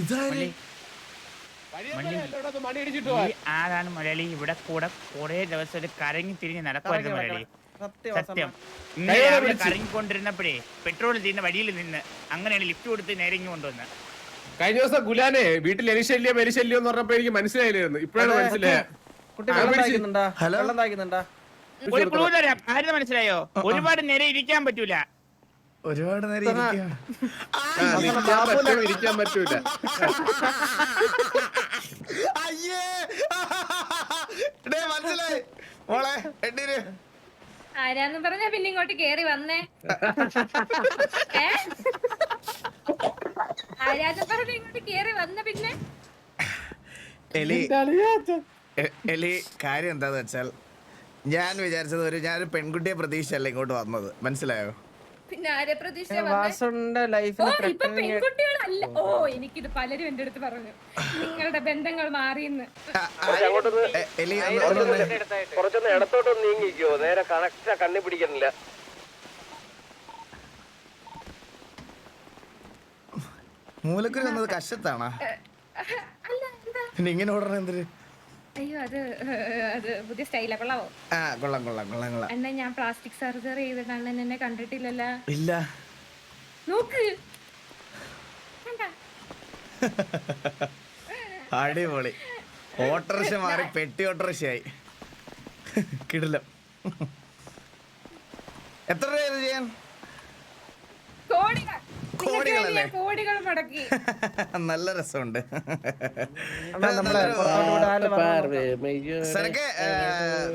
ഇതാര്? ആളാണ് മലയാളി ഇവിടെ കൂടെ കുറെ ദിവസം ഒരു കരങ്ങി തിരിഞ്ഞ് നടക്കുമായിരുന്നു മലയാളി സത്യം ഇന്നലെ കറങ്ങിക്കൊണ്ടിരുന്നപ്പോഴേ പെട്രോൾ തീരുന്ന വഴിയിൽ നിന്ന് അങ്ങനെയാണ് ലിഫ്റ്റ് കൊടുത്ത് നേരെ ഇങ്ങ് കൊണ്ടുവന്ന്. കഴിഞ്ഞ ദിവസം ഗുലാനെ വീട്ടിൽ എലിശല്യം എലിശല്യം എന്ന് പറഞ്ഞപ്പോ എനിക്ക് മനസ്സിലായില്ലായിരുന്നു. ഇപ്പോഴാണ് മനസ്സിലായത്. മനസ്സിലായോ? ഒരുപാട് നേരെ ഇരിക്കാൻ പറ്റൂല. ഒരുപാട് നേരം ഇരിക്കാം. ഇരിക്കാൻ പറ്റും ഇരിക്കാൻ പറ്റൂല. അയ്യേ. മനസ്സിലായി? മോളെ എണ്ണീര് ആരാന്ന് പറഞ്ഞ പിന്നെ ഇങ്ങോട്ട് കേറി വന്നേ? ആരാന്ന് പറഞ്ഞ ഇങ്ങോട്ട് കേറി വന്ന പിന്നെ? എലി എലി കാര്യം എന്താന്ന് വെച്ചാൽ ഞാൻ വിചാരിച്ചത് ഒരു ഞാനൊരു പെൺകുട്ടിയെ പ്രതീക്ഷയല്ല ഇങ്ങോട്ട് വന്നത്. മനസ്സിലായോ? പിന്നെ ആരെ പ്രതീക്ഷ വന്നേ. വാസുന്റെ ഓ ലൈഫിന് ഇപ്പൊ പെൺകുട്ടികളല്ല. ഓ. എനിക്കിത് പലരും എന്റെ അടുത്ത് പറഞ്ഞു. നിങ്ങളുടെ ബന്ധങ്ങൾ മാറിയെന്ന്. കുറച്ചൊന്ന് ഇടത്തോട്ട് നീങ്ങിക്കോ. നേരെ കണക്റ്റാ കണ്ണി പിടിക്കുന്നില്ല മൂലക്കുരു വന്നത് കഷത്താണാ പിന്നെ ഇങ്ങനെ ഓടണം എന്തിന്? അയ്യോ അത് ഏഹ്, അത് പുതിയ സ്റ്റൈലാ കൊള്ളാവോ? ആ കൊള്ളാം കൊള്ളാം കൊള്ളാം കൊള്ളാം. അണ്ണ ഞാൻ പ്ലാസ്റ്റിക് സർജറി ചെയ്തിട്ടാണ് എന്നെ കണ്ടിട്ടില്ലല്ലോ. ഇല്ല. നോക്ക്. അടിപൊളി. ഓട്ടർഷ മാറി പെട്ടി ഓട്ടർഷയായി കിടില്ല എത്ര രൂപ ചെയ്യാൻ? കോടികൾ. കോടികളല്ലേ? കോടികൾ മുടക്കി. നല്ല രസമുണ്ട്.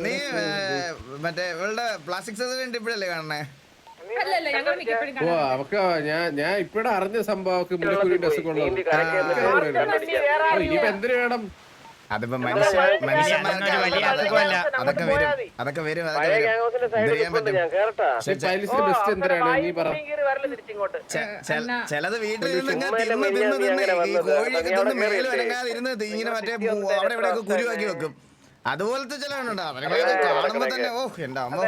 നീ മറ്റേ ഇവളുടെ പ്ലാസ്റ്റിക് സർജറി ഇപ്പോഴല്ലേ കാണണേ ഓ അവക്ക് ഞാൻ ഞാൻ ഇപ്പഴാ അറിഞ്ഞ സംഭവം മുലക്കുരി ഡ്രസ് കൊള്ളാം ഇനിയിപ്പോ എന്തിനു വേണം? അതിപ്പോ മനുഷ്യ മനുഷ്യന്മാർക്ക് ഒരു വലിയ അസുഖമല്ല. അതൊക്കെ വരും. അതൊക്കെ വരും. അതൊക്കെ വരും. ചിലത് വീട്ടിൽ മേൽ ഇങ്ങനെ മറ്റേ അവിടെ ഇവിടെ കുരുവാക്കി വെക്കും. അതുപോലത്തെ ചില അവരൊക്കെ കാണുമ്പോ തന്നെ ഓ എന്താ അമ്മ.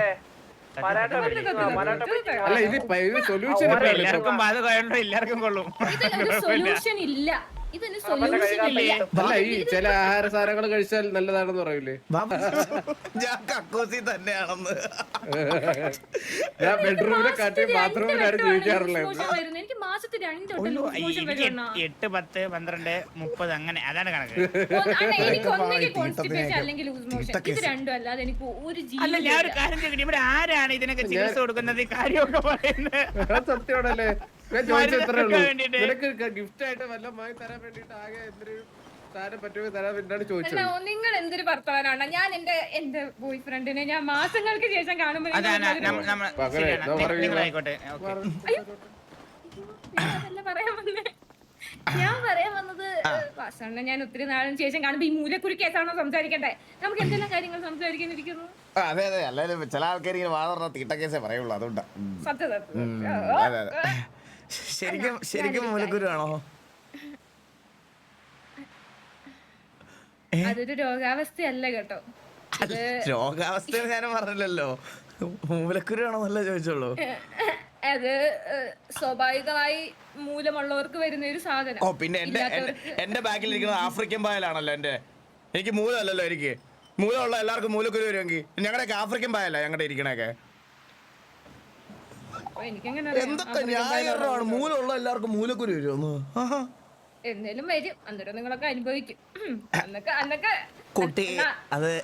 അല്ല ഇത് സൊല്യൂഷൻ എല്ലാവർക്കും കൊള്ളും. സൊല്യൂഷൻ ഇല്ല. അല്ല ഈ ചില ആഹാര സാധനങ്ങൾ കഴിച്ചാൽ നല്ലതാണെന്ന് പറയൂലേ? ഞാൻ കക്കോസി തന്നെയാണെന്ന്. ഞാൻ ബെഡ്റൂമിലെ കാട്ടി ബാത്റൂമിലാണ് ജീവിക്കാറുള്ളത്. എനിക്ക് മാസത്തിൽ രണ്ട് എട്ട്- പത്ത് പന്ത്രണ്ട് മുപ്പത് അങ്ങനെ. അതാണ് കണക്ക്. എനിക്ക് ഒന്നെങ്കിൽ കോൺസ്റ്റിപ്പേഷൻ അല്ലെങ്കിൽ ലൂസ് മോഷൻ ഇത് തീട്ടക്കേസ്. രണ്ടും അല്ലാതെ എനിക്ക് ഒരു അല്ല ഞാൻ ഒരു കാര്യം ചോദിക്കട്ടെ. ഇവിടെ ആരാണ് ഇതിനൊക്കെ ചികിത്സ കൊടുക്കുന്നത്? കാര്യമൊക്കെ പറയുന്നത്. സത്യമാണല്ലേ? ഞാൻ ചോദിച്ചത് ഇത്രേ ഉള്ളൂ. നിനക്ക് ഗിഫ്റ്റ് ആയിട്ട് തരാൻ വേണ്ടിട്ട് ആകെ എന്തൊരു സാധനം പറ്റുമോ തരാൻ വേണ്ടിയാണ് ചോദിച്ചത്. അല്ല, നിങ്ങൾ എന്തൊരു ഭർത്താവാണ് ഞാൻ എന്റെ എന്റെ ബോയ് ഫ്രണ്ടിനെ ഞാൻ മാസങ്ങൾക്ക് ശേഷം കാണുമ്പോൾ പറയാൻ വന്നേ. ഞാൻ പറയാൻ വന്നത് വാസണ്ണ ഞാൻ ഒത്തിരി നാളിന് ശേഷം കാണുമ്പോ ഈ മൂലക്കുരു കേസാണോ സംസാരിക്കണ്ടേ? നമുക്ക് എന്തെല്ലാം കാര്യങ്ങൾ സംസാരിക്കാനിരിക്കുന്നു? അതെ അതെ. അല്ലാതെ ചില ആൾക്കാർ ഇങ്ങനെ വാ പറഞ്ഞ കേസേ പറയുള്ളൂ. അതുകൊണ്ടാ. സത്യം സത്യം ശരിക്കും ശരിക്കും മൂലക്കുരു ആണോ അതൊരു രോഗാവസ്ഥയല്ല കേട്ടോ. രോഗാവസ്ഥ ഞാൻ പറഞ്ഞില്ലല്ലോ. മൂലക്കുരു ആണോ എന്നല്ല ചോദിച്ചോളൂ അത് സ്വാഭാവികമായി മൂലമുള്ളവർക്ക് വരുന്ന ഒരു സാധനം. ഓ പിന്നെ എന്റെ എന്റെ- ബാഗിൽ ഇരിക്കുന്നത് ആഫ്രിക്കൻ പായലാണല്ലോ എന്റെ എനിക്ക് മൂലമല്ലല്ലോ എനിക്ക്. മൂലമുള്ള എല്ലാവർക്കും മൂലക്കുരു വരുമെങ്കിൽ. ഞങ്ങളുടെയൊക്കെ ആഫ്രിക്കൻ പായല്ല ഞങ്ങളുടെ ഇരിക്കണൊക്കെ. എന്തൊക്കെ ന്യായമാണ് മൂലമുള്ള എല്ലാവർക്കും മൂലക്കുരു വരുമെന്ന് ആഹാ. എന്തേലും വരും. അന്നേരം നിങ്ങളൊക്കെ അനുഭവിക്കും. അന്നൊക്കെ അന്നൊക്കെ കുട്ടി അത്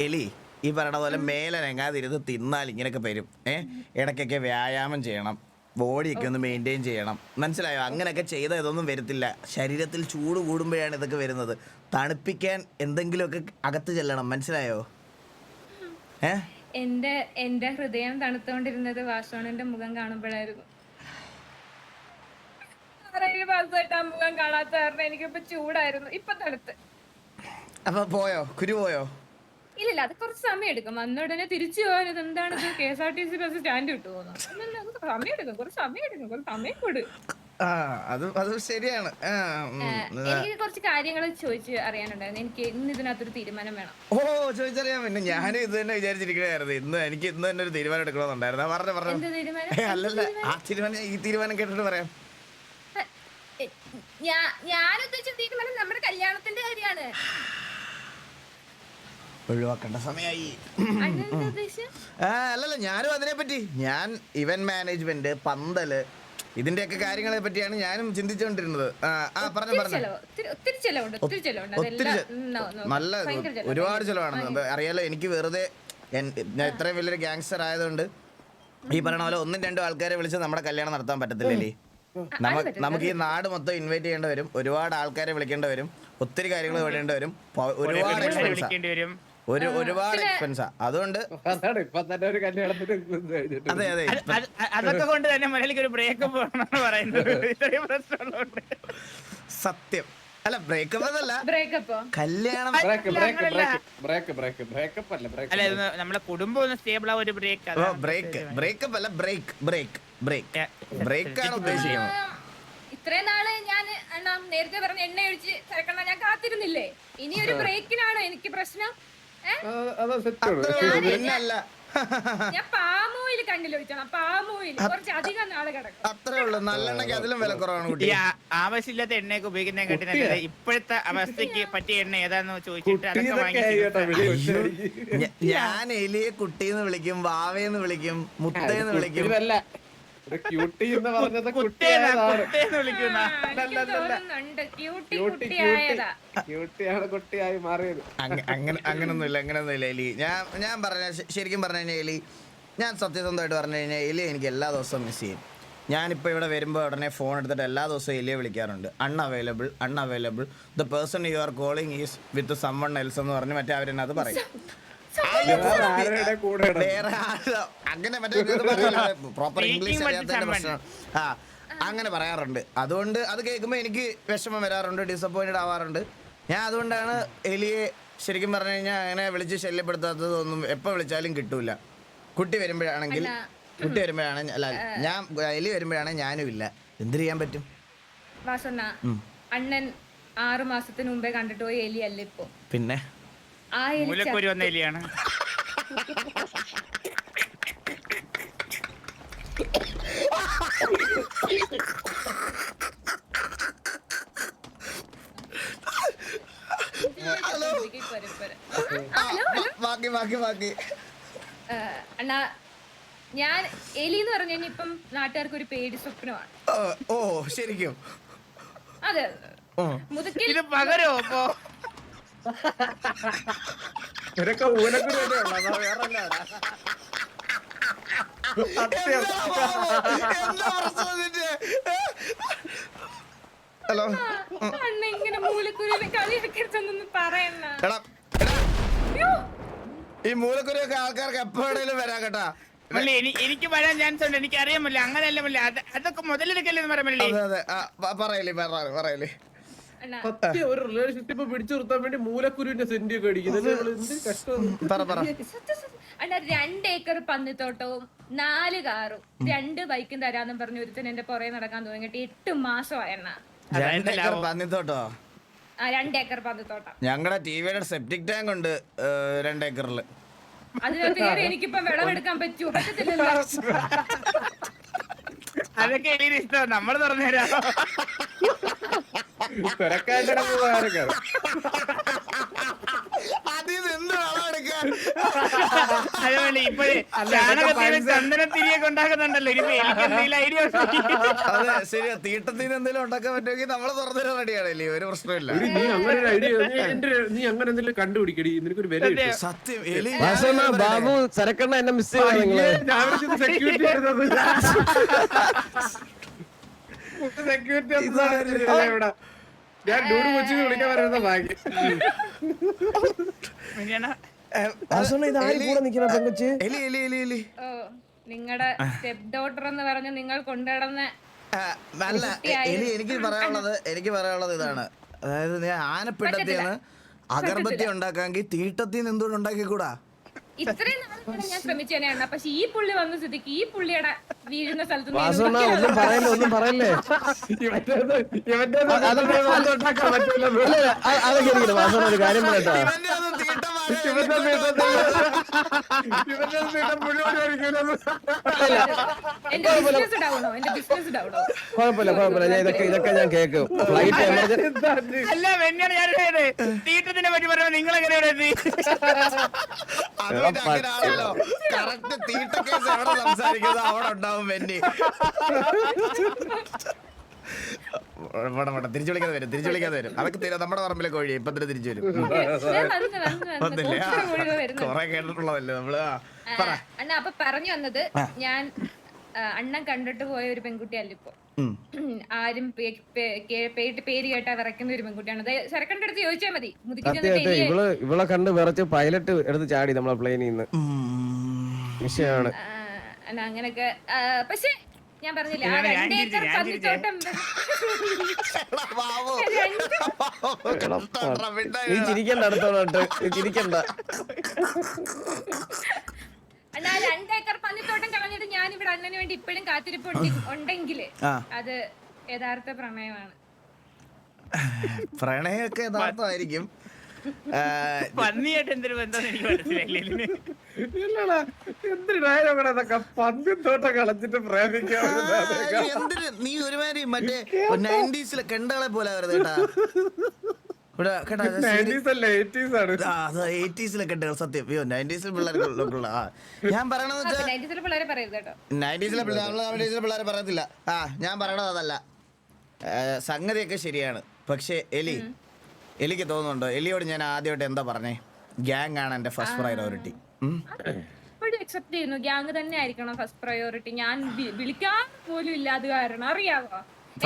എലി ഈ പറയണ പോലെ മേലനങ്ങാതിരുന്ന് തിന്നാൽ ഇങ്ങനെയൊക്കെ വരും. ഏ? ഇടയ്ക്കൊക്കെ വ്യായാമം ചെയ്യണം. ബോഡിയൊക്കെ ഒന്ന് മെയിന്റെയിൻ ചെയ്യണം. മനസ്സിലായോ? അങ്ങനെയൊക്കെ ചെയ്താൽ ഇതൊന്നും വരത്തില്ല. ശരീരത്തിൽ ചൂട് കൂടുമ്പോഴാണ് ഇതൊക്കെ വരുന്നത്. തണുപ്പിക്കാൻ എന്തെങ്കിലുമൊക്കെ അകത്ത് ചെല്ലണം. മനസ്സിലായോ? ഏ? എന്റെ എന്റെ ഹൃദയം തണുത്തുകൊണ്ടിരുന്നത് വാസോണിന്റെ മുഖം കാണുമ്പോഴായിരുന്നു. ആറേഴ് മാസമായിട്ട് ആ മുഖം കാണാത്ത കാരണം എനിക്കിപ്പോ ചൂടായിരുന്നു. ഇപ്പൊ തണുത്ത്. അപ്പൊ പോയോ? കുരു പോയോ? ഇല്ലില്ല അത് കുറച്ച് സമയം എടുക്കും. വന്ന ഉടനെ തിരിച്ചു പോകാൻ ഇത്? എന്താണ് K S R T C bus stand അത് സമയം എടുക്കും. കുറച്ച് സമയം എടുക്കും. കുറച്ച് സമയം കൊടു. ആ അത് അത് ശരിയാണ്. എനിക്ക് കുറച്ച് കാര്യങ്ങൾ ചോദിച്ച് അറിയാനുണ്ടായിരുന്നു. എനിക്ക് ഇന്ന് ഇതിനകത്തൊരു തീരുമാനം വേണം. ഓ ചോദിച്ചറിയാം. പിന്നെ ഞാൻ ഇത് തന്നെ വിചാരിച്ചിരിക്കണായിരുന്നു ഇന്ന് എനിക്ക് ഇന്ന് തന്നെ ഒരു തീരുമാനം എടുക്കണമെന്നുണ്ടായിരുന്നു പറഞ്ഞു പറഞ്ഞു. അല്ലല്ല ആ തീരുമാനം? ഈ തീരുമാനം കേട്ടിട്ട് പറയാം. ഞാൻ ഉദ്ദേശിച്ച തീരുമാനം നമ്മുടെ കല്യാണത്തിന്റെ കാര്യമാണ്. ഒഴിവാക്കേണ്ട സമയമായി അല്ലല്ല ഞാനും അതിനെപ്പറ്റി. ഞാൻ ഇവന്റ് മാനേജ്മെന്റ് പന്തൽ ഇതിന്റെയൊക്കെ കാര്യങ്ങളെ പറ്റിയാണ് ഞാനും ചിന്തിച്ചുകൊണ്ടിരുന്നത് ആ പറഞ്ഞു ഒത്തിരി പറഞ്ഞു ഒത്തിരി- നല്ല ഒരുപാട് ചെലവാണ്. അറിയാലോ എനിക്ക് വെറുതെ ഞാൻ ഇത്രയും വലിയൊരു ഗ്യാങ്സ്റ്റർ ആയതുകൊണ്ട് ഈ പറയണ പോലെ ഒന്നും രണ്ടും ആൾക്കാരെ വിളിച്ച് നമ്മുടെ കല്യാണം നടത്താൻ പറ്റത്തില്ലല്ലേ നമുക്ക് ഈ നാട് മൊത്തം ഇൻവൈറ്റ് ചെയ്യേണ്ടി വരും ഒരുപാട് ആൾക്കാരെ വിളിക്കേണ്ടി വരും ഒത്തിരി കാര്യങ്ങൾ വിടേണ്ടി വരും ഒരുപാട് എക്സ്പെൻസ് ഒരു ഒരുപാട് എക്സ്പെൻസാ അതുകൊണ്ട് അതെ അതെ. അത് അത് അതൊക്കെ കൊണ്ട് തന്നെ മലയാളിക്ക് ഒരു ബ്രേക്കപ്പ് വേണമെന്ന് പറയുന്നത്. ഇത്രയും പ്രശ്നമുള്ളതുകൊണ്ട്. സത്യം. അല്ല ബ്രേക്കപ്പ് അതല്ല കല്യാണം. ബ്രേക്ക് അല്ല, break break break break breakup അല്ല അല്ല ബ്രേക്ക് ഇത് നമ്മളെ കുടുംബം ഒന്ന് സ്റ്റേബിൾ ആ ഒരു ബ്രേക്ക് ബ്രേക്ക് ബ്രേക്കപ്പ് അല്ല ബ്രേക്ക് ബ്രേക്ക് ബ്രേക്ക് ബ്രേക്ക് ആണ് ഉദ്ദേശിക്കുന്നത്. ഇത്രയും നാൾ ഞാൻ നേരത്തെ പറഞ്ഞ എണ്ണ ഒഴിച്ച് തിരക്കണ്ട ഞാൻ കാത്തിരുന്നില്ലേ? ഇനി ഒരു ബ്രേക്കിനാണോ എനിക്ക് പ്രശ്നം? അതാ സെറ്റ് പിന്നല്ല ഞാൻ പാമോയിൽ കണ്ണിലൊഴിച്ചോണം പാമോയിൽ കുറച്ച് അധികം നാൾ കിടക്കും. അത്രേ ഉള്ളൂ. നല്ലെണ്ണയ്ക്ക് അതിലും വില കുറവാണ് കുട്ടി. ആവശ്യമില്ലാത്ത എണ്ണയൊക്കെ ഉപയോഗിക്കുന്ന കേട്ടിട്ട് ഇപ്പോഴത്തെ അവസ്ഥയ്ക്ക് പറ്റിയ എണ്ണ ഏതാന്ന് ചോദിച്ചിട്ട് ഞാൻ എലിയെ കുട്ടീന്ന് വിളിക്കും വാവേന്ന് വിളിക്കും മുട്ടയെന്ന് വിളിക്കും. ക്യൂട്ടി എന്ന് പറഞ്ഞത് കുട്ടിയായതാണ് ക്യൂട്ടിയാണ് കുട്ടിയായി മാറിയത്. അങ്ങ- അങ്ങനെ അങ്ങനൊന്നുമില്ല അങ്ങനൊന്നുമില്ല എലി. ഞാൻ ഞാൻ പറഞ്ഞ ശരിക്കും പറഞ്ഞു കഴിഞ്ഞാൽ എലി ഞാൻ സത്യസന്ധമായിട്ട് പറഞ്ഞു കഴിഞ്ഞാൽ എലി എനിക്ക് എല്ലാ ദിവസവും മിസ് ചെയ്യും. ഞാനിപ്പോൾ ഇവിടെ വരുമ്പോൾ ഉടനെ ഫോൺ എടുത്തിട്ട് എല്ലാ ദിവസവും എലിയെ വിളിക്കാറുണ്ട്. Unavailable the person you are calling is with someone else എന്ന് പറഞ്ഞ് മറ്റേ അവരെന്നെ അത് പറയും. വേറെ? ആളോ അങ്ങനെ മറ്റേ പ്രോപ്പർ ഇംഗ്ലീഷ് അറിയാത്തതിന്റെ പ്രശ്നം. ആ അങ്ങനെ പറയാറുണ്ട്. അതുകൊണ്ട് അത് കേൾക്കുമ്പോൾ എനിക്ക് വിഷമം വരാറുണ്ട് ഡിസപ്പോയിന്റഡ് ആവാറുണ്ട്. ഞാൻ അതുകൊണ്ടാണ് എലിയെ ശരിക്കും പറഞ്ഞു കഴിഞ്ഞാൽ അങ്ങനെ വിളിച്ച് ശല്യപ്പെടുത്താത്തതൊന്നും എപ്പോ വിളിച്ചാലും കിട്ടൂല. കുട്ടി വരുമ്പോഴാണെങ്കിൽ കുട്ടി വരുമ്പോഴാണ് അല്ല ഞാൻ എലി വരുമ്പോഴാണെങ്കിൽ ഞാനും ഇല്ല. എന്ത് ചെയ്യാൻ പറ്റും? അണ്ണൻ ആറു മാസത്തിന് മുമ്പേ കണ്ടിട്ട് പോയി എലി അല്ല ഇപ്പൊ? പിന്നെ? ആ എലി മൂലക്കൊരു വന്ന എലിയാണ്. പോരും, പോരും. ബാക്കി ബാക്കി ബാക്കി ആ, അണ്ണാ ഞാൻ എലി എന്ന് പറഞ്ഞു കഴിഞ്ഞാൽ ഇപ്പം നാട്ടുകാർക്ക് ഒരു പേടി സ്വപ്നമാണ്. ഓ, ഓ ശരിക്കും. അതെ. ഓ. മുതുക്കിൽ ഇത് പകരോ അപ്പോ? ഇവരൊക്കെ ഊനക്കുരു തന്നെയുള്ള വേറെ അല്ലാടാ. ഹലോ. എടാ ഈ മൂലക്കുരിയൊക്കെ ആൾക്കാർക്ക് എപ്പോഴേലും വരാൻ കേട്ടാ. മള്ളി എനിക്ക് വരാൻ ചാൻസ് ഉണ്ട്. എനിക്ക് അറിയാമല്ല അങ്ങനെയല്ല മള്ളി അതൊക്കെ മുതലെടുക്കല്ലേ എന്ന് പറയാൻ അതെ അതെ. സത്യം ഒരു റിലേഷൻഷിപ്പ് പിടിച്ചു നിർത്താൻ വേണ്ടി മൂലക്കുരുവിന്റെ സെന്റ് ഒക്കെ അടിക്കുന്നത് എന്ത് കഷ്ടം. പറ പറ. സത്യം, സത്യം. അണ്ണാ രണ്ട് ഏക്കർ പന്നിത്തോട്ടവും നാല് കാറും രണ്ട് ബൈക്കും തരാന്നും പറഞ്ഞ ഒരുത്തൻ എന്റെ പുറകെ നടക്കാൻ തുടങ്ങിയിട്ട് എട്ട് മാസം പന്നിത്തോട്ടോ? ആ രണ്ട് ഏക്കർ പന്നിത്തോട്ടം. ഞങ്ങളുടെ ടിവിയുടെ സെപ്റ്റിക് ടാങ്ക് ഉണ്ട് രണ്ട് ഏക്കറിൽ അതിനകത്ത് കയറി എനിക്കിപ്പം വിളവെടുക്കാൻ പറ്റുമോ പറ്റത്തില്ലല്ലോ. അതൊക്കെ നമ്മൾ ഇഷ്ടം. നമ്മൾ തുറന്നുതരാം തിരക്കാന്റെ പോകാനൊക്കെ. അതുപോലെ ഇപ്പോഴേ ചാണകത്തിന് ചന്ദനത്തിരിയൊക്കെ ഉണ്ടാക്കുന്നുണ്ടല്ലോ ഇനിയിപ്പോ എനിക്ക് എന്തെങ്കിലും ഐഡിയ അതെ ശരിയാ തീട്ടത്തിൽ നിന്ന് എന്തെങ്കിലും ഉണ്ടാക്കാൻ പറ്റുമെങ്കിൽ നമ്മൾ തുറന്നു റെഡിയാണല്ലേ ഒരു പ്രശ്നമില്ല എടി, നീ അങ്ങനെ ഒരു ഐഡിയ നീ അങ്ങനെ എന്തെങ്കിലും കണ്ടുപിടിക്കടി നിനക്കൊരു വില കിട്ടും. സത്യം എലി വാസണ്ണ ബാബു സരക്കണ്ണ എന്നെ മിസ് ചെയ്തു നിങ്ങൾ? സെക്യൂരിറ്റി സെക്യൂരിറ്റി ഇവിടെ. ഞാൻ ഡൂഡ് കൊച്ചു വിളിക്കാൻ പറയുന്ന ഭാഗ്യം. നിങ്ങളുടെ സ്റ്റെപ്പ് ഡോട്ടർ എന്ന് പറഞ്ഞ് നിങ്ങൾ കൊണ്ടുനടന്ന എനിക്ക് പറയാനുള്ളത് എനിക്ക് പറയാനുള്ളത് ഇതാണ്. അതായത് ഞാൻ ആനപ്പിണ്ടത്തിന്ന് അഗർബത്തി ഉണ്ടാക്കാമെങ്കിൽ തീട്ടത്തിൽ നിന്ന് എന്തുകൊണ്ട് ഉണ്ടാക്കിക്കൂടാ? ഇത്രയും നാളുകൾ ഞാൻ ശ്രമിച്ചു തന്നെയാണ് പക്ഷെ ഈ പുള്ളി വന്ന സ്ഥിതിക്ക് ഈ പുള്ളിയുടെ വീഴുന്ന സ്ഥലത്ത് നിന്ന് ഒന്നും പറയല്ലേ ഒന്നും പറയല്ലേ? അതൊക്കെ ഇരിക്കട്ടെ വാസണ്ണ ഒരു കാര്യം പറയട്ടാ. കുഴപ്പമില്ല കുഴപ്പമില്ല. ഞാൻ ഇതൊക്കെ ഇതൊക്കെ ഞാൻ കേൾക്കും. ഫ്ലൈറ്റ്? അല്ല വെന്നാണ് ഞാൻ തീട്ടത്തിനെ പറ്റി പറയുമ്പോൾ നിങ്ങൾ എങ്ങനെയാണ് കറക്റ്റ് തീട്ട കേസ് എവിടെ സംസാരിക്കുന്നത്? അവിടെ ഉണ്ടാവും വെന്നി തിരിച്ചു വിളിക്കാതെ വരും തിരിച്ചു വിളിക്കാതെ വരും. അതൊക്കെ തീരെ നമ്മുടെ പറമ്പിലെ കോഴി ഇപ്പൊ തന്നെ തിരിച്ചു വരും. കൊറേ കേട്ടിട്ടുള്ളതല്ലേ നമ്മൾ? അണ്ണ അപ്പൊ പറഞ്ഞു വന്നത് ഞാൻ അണ്ണൻ കണ്ടിട്ട് പോയ ഒരു പെൺകുട്ടിയല്ല ഇപ്പൊ. ആരും പേര് കേട്ടാ വിറയ്ക്കുന്ന ഒരു പെൺകുട്ടിയാണ്. അത് ചെറുക്കന്റെ അടുത്ത് ചോദിച്ചാൽ മതി. മുതുക്കി ഇവൾ ഇവളെ കണ്ട് വിറച്ച് പൈലറ്റ് എടുത്ത് ചാടി നമ്മളെ പ്ലെയിനിൽ നിന്ന്. വിഷയമാണ്. ആ, അങ്ങനൊക്കെ ആ, പക്ഷെ ഞാൻ പറഞ്ഞില്ല ആ ഇതാണ് ഞാൻ ചിരിച്ചത്, ഞാൻ ബാബു. നീ ചിരിക്കണ്ട അടുത്തോട്ട്. നീ ചിരിക്കണ്ട. രണ്ട് ഏക്കർ പന്നിത്തോട്ടം കളഞ്ഞിട്ട് ഞാൻ ഇവിടെ അണ്ണന് വേണ്ടി ഇപ്പോഴും കാത്തിരിപ്പ് ഉണ്ടെങ്കിൽ അത് യഥാർത്ഥ പ്രണയമാണ്. പ്രണയമൊക്കെ യഥാർത്ഥമായിരിക്കും. ആ, പന്നിയായിട്ട് എന്തൊരു ബന്ധം എനിക്ക് മനസ്സിലായില്ലേ? ഇല്ലടാ എന്തൊരു ഡയലോഗാണ് ഇതൊക്കെ പന്തി തോട്ടം കളഞ്ഞിട്ട് എന്തിന് നീ ഒരുമാതിരി മറ്റേ നയന്റീസിലെ കെണ്ടകളെ പോലെ വരുന്നത് കേട്ടാ. ഇവിടെ കേട്ടോ അത് ശരി- അല്ല? എയ്റ്റീസ് ആണ്. ആ, അത് എയ്റ്റീസിലെ സത്യം. അയ്യോ നയന്റീസിൽ പിള്ളേർക്കുള്ള ആ. ഞാൻ പറയണത് പിള്ളേരെ നയന്റീസിലെ നയന്റീസിലെ പിള്ളേരെ പറയത്തില്ല. ആ ഞാൻ പറയണത് അതല്ല. സംഗതിയൊക്കെ ശരിയാണ്. പക്ഷേ എലി എലിക്ക് തോന്നുന്നുണ്ടോ? എലിയോട് ഞാൻ ആദ്യമായിട്ട് എന്താ പറഞ്ഞേ? ഗ്യാങ് ആണ് എന്റെ ഫസ്റ്റ് പ്രയോറിറ്റി അക്സെപ്റ്റ് ചെയ്യുന്നു. ഗ്യാങ് തന്നെ ആയിരിക്കണം ഫസ്റ്റ് പ്രയോറിറ്റി ഞാൻ വിളിക്കാൻ പോലും ഇല്ല അത് കാരണം അറിയാവോ?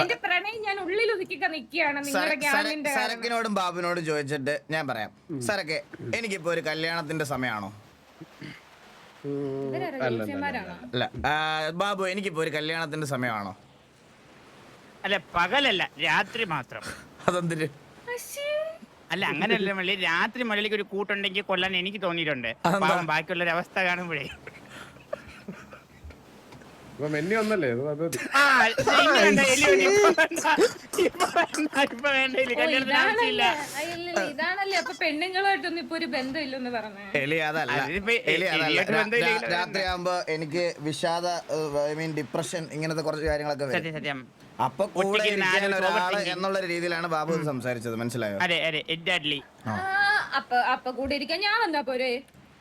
എന്റെ പ്രണയം ഞാൻ ഉള്ളിൽ ഒതുക്കിക്ക നിൽക്കുകയാണ് നിങ്ങളുടെ ഗ്യാങ്ങിന്റെ കാരണം. സരക്കിനോടും ബാബുവിനോടും ചോദിച്ചിട്ട് ഞാൻ പറയാം. സരക്കെ എനിക്കിപ്പോ ഒരു കല്യാണത്തിന്റെ സമയമാണോ അല്ല ബാബു എനിക്കിപ്പോ ഒരു കല്യാണത്തിന്റെ സമയമാണോ? അല്ല പകലല്ല രാത്രി മാത്രം. അതെന്തിന്. അല്ല അങ്ങനെയല്ല മള്ളി. രാത്രി മള്ളിക്ക് ഒരു കൂട്ടുണ്ടെങ്കിൽ കൊല്ലാൻ എനിക്ക് തോന്നിയിട്ടുണ്ട്. ഒരു അവസ്ഥ കാണുമ്പോഴേ. ഇപ്പൊ മെന്നി ആവശ്യമില്ല. ഇതാണല്ലേ. അപ്പൊ പെണ്ണുങ്ങളായിട്ടൊന്നും ഇപ്പൊ ഒരു ബന്ധമില്ലെന്ന് പറഞ്ഞേ. എലി അതല്ല. എലി അതല്ല. എലിയായിട്ട് രാത്രി ആകുമ്പോ എനിക്ക് വിഷാദ ഐ മീൻ ഡിപ്രഷൻ ഇങ്ങനത്തെ കുറച്ച് കാര്യങ്ങളൊക്കെ വരും. അപ്പൊ കൂടെ ഒരാൾ എന്നുള്ള രീതിയിലാണ് ബാബു സംസാരിച്ചത്. മനസ്സിലായോ? അതെ അതെ. എക്സാക്ട്ലി അപ്പൊ അപ്പൊ കൂടെ ഇരിക്കാൻ ഞാൻ വന്നാ പോരെ.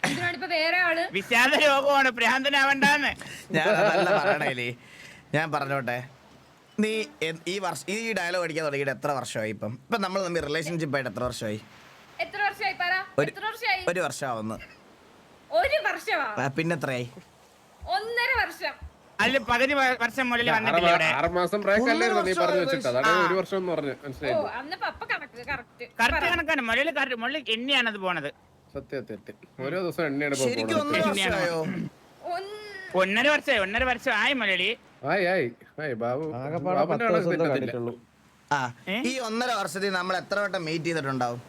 എന്തിനാണ് ഇപ്പൊ വേറെ ആൾ? വിഷാദ രോഗമാണ് ഭ്രാന്തനാവണ്ടാന്ന്. ഞാൻ അതല്ല പറയണേലി ഞാൻ പറഞ്ഞോട്ടെ നീ എ- ഈ വർഷം ഈ ഡയലോഗ് അടിക്കാൻ തുടങ്ങിയിട്ട് എത്ര വർഷമായി ഇപ്പം? ഇപ്പം നമ്മൾ തമ്മിൽ റിലേഷൻഷിപ്പ് ആയിട്ട് എത്ര വർഷമായി? എത്ര വർഷമായി പറ? ഒരു- എത്ര വർഷമായി? ഒരു വർഷമാവുന്നു. ഒരു വർഷമാ? ആ, പിന്നെ എത്രയായി ഒന്നര വർഷം. അതിൽ പകുതി വ- വർഷം മുതൽ വന്നിട്ടില്ല ഇവിടെ. ആറ് മാസം ബ്രേക്ക് അല്ലായിരുന്നു നീ പറഞ്ഞു വർഷം വെച്ചിട്ട്. അതാണ് ഒരു വർഷം എന്ന് പറഞ്ഞു ഓ മനസ്സിലായി അന്ന് പപ്പ കണക്ക് കറക്റ്റ് കറക്റ്റ് കണക്കാണ്. മുരളി കറക്റ്റ് മുരളി എണ്ണിയാണത് അത് പോണത്. ഓരോ ദിവസം എണ്ണയാണ് ശരിക്കും. ഒന്നര വർഷമായോ? ഒന്നര വർഷമായി ഒന്നര വർഷം ആയി മലയാളി. ആയി ആയി. ആയി ബാബു. ആകെപ്പാടെ ബാബുന്റെ പത്ത് ആണ് ദിവസം തെറ്റത്തില്ല. കണ്ടിട്ടുള്ളൂ. ആ ഈ ഒന്നര വർഷത്തിൽ നമ്മൾ എത്ര വട്ടം മീറ്റ് ചെയ്തിട്ടുണ്ടാവും?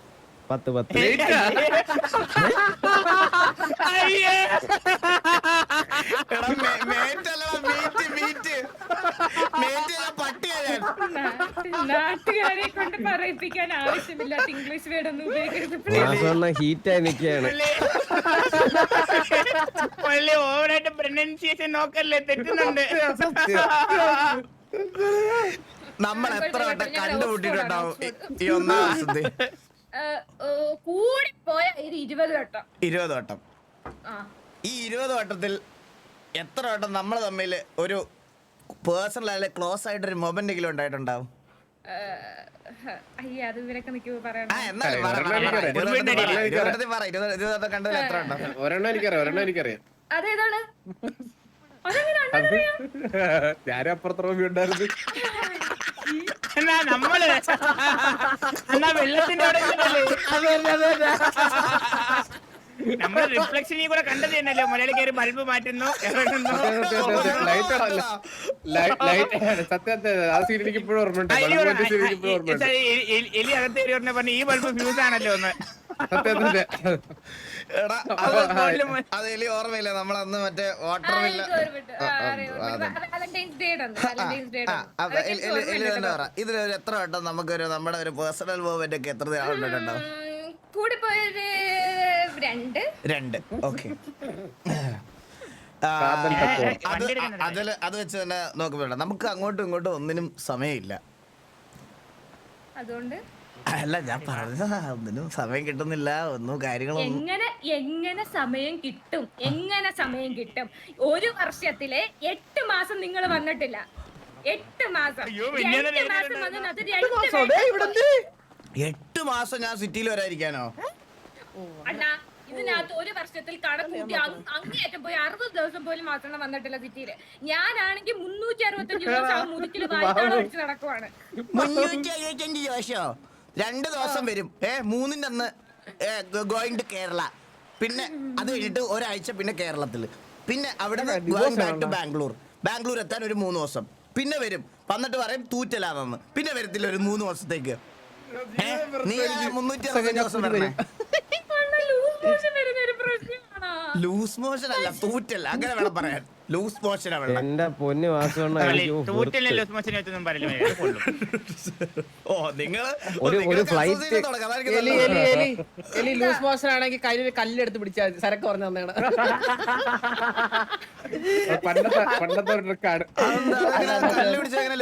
പത്ത് പത്ത്. അയ്യേ. എടാ, മേ- നാട്ടുകാരെ കൊണ്ട് പറയിപ്പിക്കാൻ ആവശ്യമില്ലാത്ത ഇംഗ്ലീഷ് വേർഡ് ഒന്നും ഉപയോഗിക്കരുത് ഹീറ്റ് ഹീറ്റായി നിൽക്കുകയാണ് പള്ളി ഓവറായിട്ട് പ്രൊനൗൺസിയേഷൻ നോക്കല്ലേ തെറ്റുന്നുണ്ട്. നമ്മൾ എത്ര വട്ടം കണ്ടുമുട്ടിട്ടുണ്ടാവും ഈ- ഈ ഒന്നര വർഷത്തിൽ കൂടി പോയ ഒരു ഇരുപത് വട്ടം. ഇരുപത് വട്ടം. ആ. ഈ ഇരുപത് വട്ടത്തിൽ എത്ര വട്ടം നമ്മൾ തമ്മിൽ ഒരു പേഴ്സണൽ അല്ലെങ്കിൽ ക്ലോസ് ആയിട്ട് ഒരു മൊമെന്റെങ്കിലും ഉണ്ടായിട്ടുണ്ടാവും? അയ്യ അത് ഇവരൊക്കെ നിൽക്കുമ്പോ പറയണം ഒരെണ്ണം എനിക്കറിയാം ഒരെണ്ണം എനിക്കറിയാം. അതേതാണ് അപ്പുറത്ത് ഉണ്ടായിരുന്നു എന്നാ നമ്മൾ? എന്നാ വെള്ളത്തിന്റെ അവിടെ നമ്മൾ റിഫ്ലക്ഷനിൽ കൂടെ കണ്ടത് തന്നെയല്ലേ? മുരളി കയറി ബൾബ് മാറ്റുന്നു ഇറങ്ങുന്നു. എലി അകത്ത് കയറി പറഞ്ഞ ഈ ബൾബ് ഫ്യൂസ് ആണല്ലോ ഒന്ന് അത് എലി ഓർമ്മയില്ല. നമ്മൾ അന്ന് മറ്റേ വാട്ടർ എലി തന്നെ പറ ഇതിലൊരു എത്ര വട്ടം നമുക്കൊരു നമ്മുടെ ഒരു പേഴ്സണൽ മൂവ്മെന്റ് ഒക്കെ എത്ര കൂടി പോയൊരു രണ്ട്. രണ്ട്. ഓക്കെ. അത്. അതിൽ അത് വെച്ച് തന്നെ നോക്കുമ്പോഴ നമുക്ക് അങ്ങോട്ടും ഇങ്ങോട്ടും ഒന്നിനും സമയമില്ല. അതുകൊണ്ട് അല്ല ഞാൻ പറഞ്ഞതാ. ഒന്നിനും സമയം കിട്ടുന്നില്ല. ഒന്നും കാര്യങ്ങളൊന്നും എങ്ങനെ എങ്ങനെ സമയം കിട്ടും? എങ്ങനെ സമയം കിട്ടും? ഒരു വർഷത്തിലെ എട്ട് മാസം നിങ്ങൾ വന്നിട്ടില്ല. എട്ട് മാസം. രണ്ട് മാസം അത് രണ്ട് എട്ട് മാസം ഞാൻ സിറ്റിയിൽ വരായിരിക്കാനോ അണ്ണാ ഇതിനകത്ത് ഒരു വർഷത്തിൽ കണക്കൂട്ടി അങ്- അങ്ങേയറ്റം പോയി അറുപത് ദിവസം പോലും മാത്രമേ വന്നിട്ടില്ല സിറ്റിയിൽ. ഞാനാണെങ്കിൽ മുന്നൂറ്റി അറുപത്തഞ്ച് ദിവസം മുതുക്കിൽ വായിച്ച് നടക്കുവാണ്. മുന്നൂറ്റി എഴുപത്തഞ്ച് ദിവസോ? രണ്ട് ദിവസം വരും. ഏ മൂന്നിന്റെ അന്ന് ഗോയിങ് ടു കേരള. പിന്നെ അത് കഴിഞ്ഞിട്ട് ഒരാഴ്ച പിന്നെ കേരളത്തിൽ പിന്നെ അവിടെ going back to Bangalore. Bangalore എത്താൻ ഒരു മൂന്ന് ദിവസം. പിന്നെ വരും. വന്നിട്ട് പറയും തൂറ്റലാണെന്ന്. പിന്നെ വരത്തില്ല ഒരു മൂന്ന് ദിവസത്തേക്ക്. നീ മുന്നൂറ്റി അറുപത്തഞ്ച് ദിവസം വരണേ അണ്ണാ, loose motion വരുന്ന ഒരു പ്രശ്നമാണോ ലൂസ് മോഷൻ അല്ല തൂറ്റല്ല അങ്ങനെ വേണം പറയാൻ. ലൂസ് മോഷനാ വെള്ളം എന്റെ പൊന്നു വെച്ചൊന്നും പറയില്ല. കൊള്ളും. ഓ നിങ്ങൾ ഒരു- flight- എലി എലി എലി. എലി ലൂസ് മോഷൻ ആണെങ്കിൽ കയ്യിൽ ഒരു കല്ലെടുത്ത് പിടിച്ചാൽ മതി. സരക്ക് പറഞ്ഞു തന്നേണ്. പണ്ടത്തെ പണ്ടത്തെ ഒരു ട്രിക്കാണ്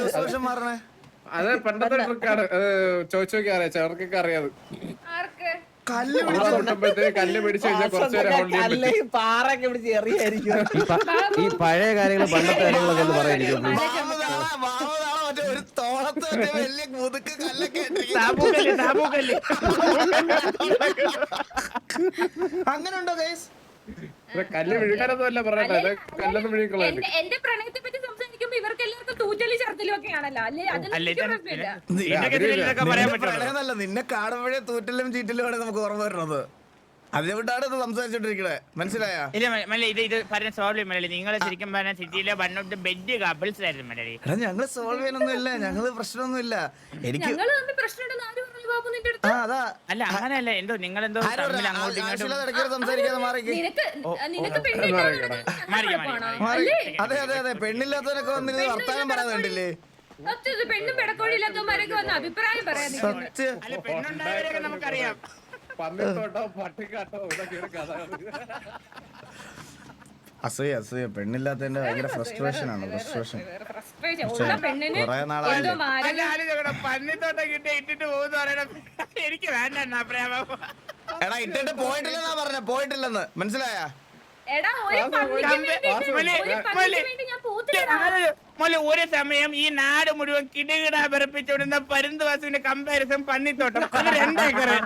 ലൂസ് മോഷൻ മാറണേ? അത് പണ്ടത്തെ ട്രിക്കാണ് ചോദിച്ചു നോക്കി അറിയാം. ചവർക്കൊക്കെ അറിയാം പാറൊക്കെ പിടിച്ച് എറിയായിരിക്കും. ഈ പഴയ കാര്യങ്ങൾ പണ്ടത്തെ കാര്യങ്ങളൊക്കെ ഒന്ന് താബൂക്കല്ല്. അങ്ങനെ ഉണ്ടോ ഗൈസ് കല്ല് വിഴുകാനൊന്നും അല്ല പറയട്ടെ ഇത് കല്ലൊന്നും വിഴുകളായിട്ട് എന്റെ എന്റെ പ്രണയത്തെ പറ്റി സംസാരിക്കുമ്പോ ഇവർക്ക് എല്ലാവർക്കും തൂറ്റലും ചർത്തലും ഒക്കെ ആണല്ലോ അല്ലേ പ്രണയമല്ല നിന്നെ കാണുമ്പോഴേ തൂറ്റലും ചീറ്റലും ആണ് നമുക്ക് ഓർമ്മ വരുന്നത്. അതുകൊണ്ടാണ് ഇത് സംസാരിച്ചോണ്ടിരിക്കണേ. മനസ്സിലായ? ഇല്ല മ- മല്ലി ഇത് ഇത് പറഞ്ഞ സോൾവ് മല്ലി നിങ്ങൾ ശരിക്കും പറഞ്ഞ സിറ്റിയിലെ one of the best couples ആയിരുന്നു മല്ലി എടാ ഞങ്ങൾ സോൾവ് ചെയ്യാനൊന്നും ഇല്ല ഞങ്ങൾ പ്രശ്നമൊന്നും ഇല്ല എനിക്ക് ഞങ്ങൾ തമ്മിൽ പ്രശ്നമുണ്ടെന്ന് ആരും പറഞ്ഞു ബാബു നിന്റെ അടുത്ത്? ആ അതാ. അല്ല അങ്ങനെയല്ല. എന്തോ നിങ്ങൾ എന്തോ ആരും തമ്മിൽ അങ്ങോട്ടും ഇങ്ങോട്ടും ആവശ്യമില്ലാതെ സംസാരിക്കാതെ മാറിക്ക് നിനക്ക് നിനക്ക് പെണ്ണ് മാറി, ഞങ്ങൾ മാറി, കുഴപ്പമാണോ? മാറി അല്ലേ? അതെ അതെ അതെ. പെണ്ണില്ലാത്തവരൊക്കെ വന്നിരുന്ന് വർത്താനം പറയാതെ കണ്ടില്ലേ സത്യം ഇത് പെണ്ണും പെടക്കോഴില്ലാത്തവന്മാരൊക്കെ വന്ന് അഭിപ്രായം പറയാൻ നിൽക്കുന്നു സത്യം. അല്ല പെണ്ണുണ്ടായവരെയൊക്കെ നമുക്കറിയാം. പന്നിത്തോട്ടോ പട്ടിക്കാട്ടോ ഇതൊക്കെ ഒരു കഥ അസൂയ അസൂയ. പെണ്ണില്ലാത്തതിന്റെ ഭയങ്കര ഫ്രസ്ട്രേഷൻ ആണ് ഫ്രസ്ട്രേഷൻ കൊറേ നാളായില്ലേ പന്നിത്തോട്ടം കിട്ടി ഇട്ടിട്ട് പോകുന്ന പറയണം എനിക്ക് വേണ്ട എന്നാ പ്രേമം എടാ ഇട്ടിട്ട് പോയിട്ടില്ലെന്നാ പറഞ്ഞ പോയിട്ടില്ലെന്ന്. മനസ്സിലായാ? ഒരു സമയം ഈ നാട് മുഴുവൻ കിടുകിട വിറപ്പിച്ചുകൊണ്ടിരുന്ന പരുന്തുവാസുവിന്റെ കമ്പാരിസൺ പന്നിത്തോട്ടം. അത് രണ്ടേക്കറ്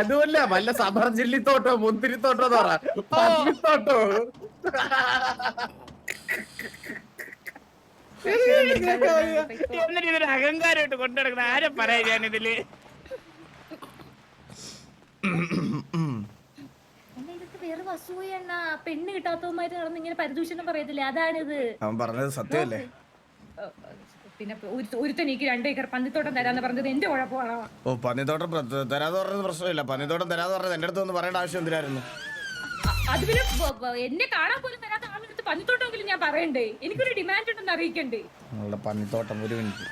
അതുമല്ല വല്ല സബർ ജില്ലിത്തോട്ടോ മുന്തിരിത്തോട്ടോ എന്ന് പറ. പന്നിത്തോട്ടോ. എന്നിട്ട് ഇതൊരു അഹങ്കാരമായിട്ട് കൊണ്ടുനടക്കണം ആരെ പറയാ ഞാൻ ഇതിൽ? വേറെ അസൂയണ്ണ പെണ്ണ് കിട്ടാത്തവുമായിട്ട് നടന്ന് ഇങ്ങനെ പരിദൂഷണം പറയത്തില്ലേ? അതാണിത്. അവൻ പറഞ്ഞത് സത്യമല്ലേ? പിന്നെ ഒരു- ഒരുത്തനിക്ക് രണ്ട് ഏക്കർ പന്നിത്തോട്ടം തരാന്ന് പറഞ്ഞത് എന്റെ കുഴപ്പമാണോ? ഓ പന്നിത്തോട്ടം തരാതെ പറഞ്ഞത് പ്രശ്നമില്ല. പന്നിത്തോട്ടം തരാതെ പറഞ്ഞത് എന്റെ അടുത്ത് ഒന്ന് പറയേണ്ട ആവശ്യം എന്തിനായിരുന്നു? അത് പിന്നെ എന്നെ കാണാൻ പോലും പന്നിത്തോട്ടമെങ്കിലും ഞാൻ പറയണ്ടേ? എനിക്കൊരു ഡിമാൻഡ് ഉണ്ടെന്ന് അറിയിക്കണ്ടേ? പന്നിത്തോട്ടം ഒരു മിനിറ്റ്